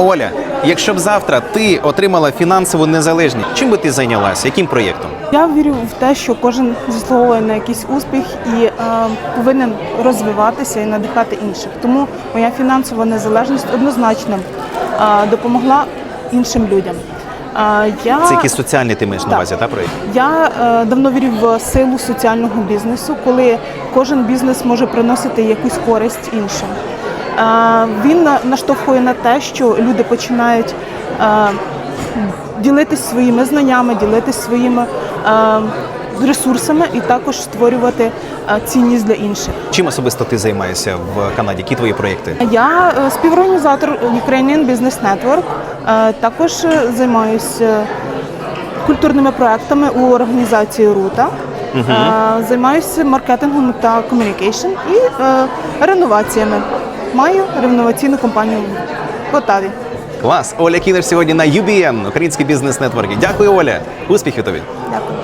Оля, якщо б завтра ти отримала фінансову незалежність, чим би ти зайнялася? Яким проєктом? Я вірю в те, що кожен заслуговує на якийсь успіх і е, повинен розвиватися і надихати інших. Тому моя фінансова незалежність однозначно е, допомогла іншим людям. Е, я, Це якийсь соціальний ти маєш на увазі, та проєкт? я е, давно вірю в силу соціального бізнесу, коли кожен бізнес може приносити якусь користь іншим. Е, він наштовхує на те, що люди починають е, ділитись своїми знаннями, ділитись своїми е, ресурсами і також створювати е, цінність для інших. Чим особисто ти займаєшся в Канаді? Які твої проєкти? Я е, співорганізатор Ukrainian Business Network. Е, Також е, займаюся культурними проектами у організації Рута. Е, Займаюся маркетингом та комунікейшн і е, реноваціями. Маю реноваційну компанію в Отаві. Клас! Оля Кінер сьогодні на UBN, Український бізнес нетворки. Дякую, Оля. Успіхів тобі! Дякую.